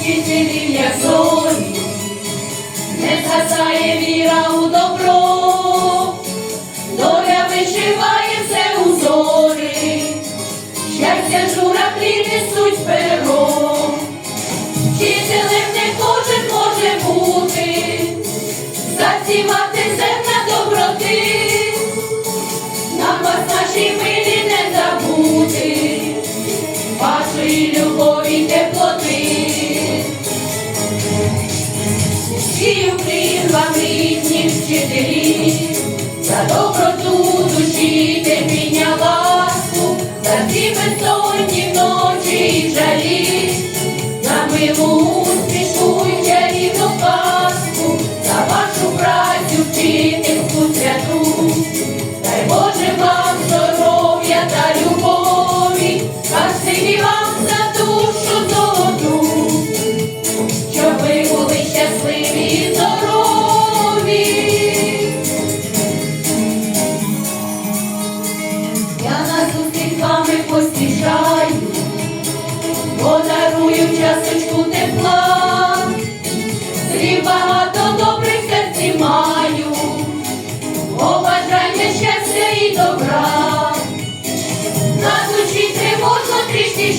вчителів, як зорі, не згасає віра у добро, доля вишиває все узори, щастя журавлі несуть Вам рідні вчителі, за доброту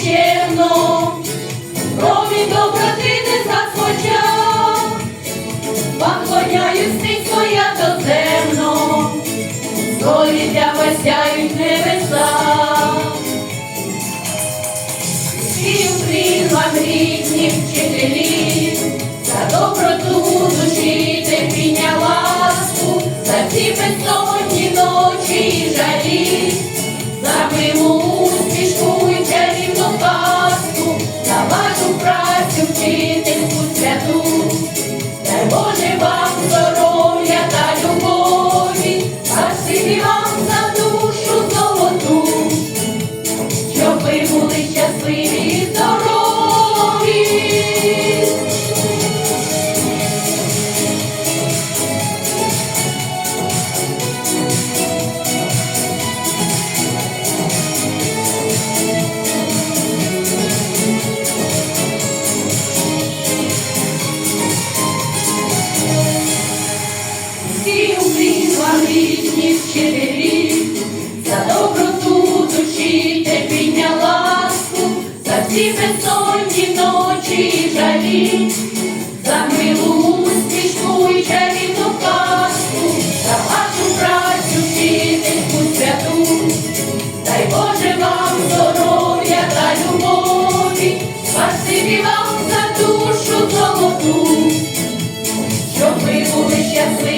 щемно, Крові доброти не засвоча, вам клоняюсь низько я доземно, для вас небеса. Плін вам рідні вчителі, за доброту душі терпіння ласку, за ці безсонні ночі і жалі, за милу працю вчительську рідні вчителі, за доброту душі терпіння ласку, за ці безсонні ночі жалі, за милу усмішку і чарівну за вашу працю вчительську святу. Дай Боже вам здоров'я та любові, спасибі вам за душу золоту. Щоб ви були щасливі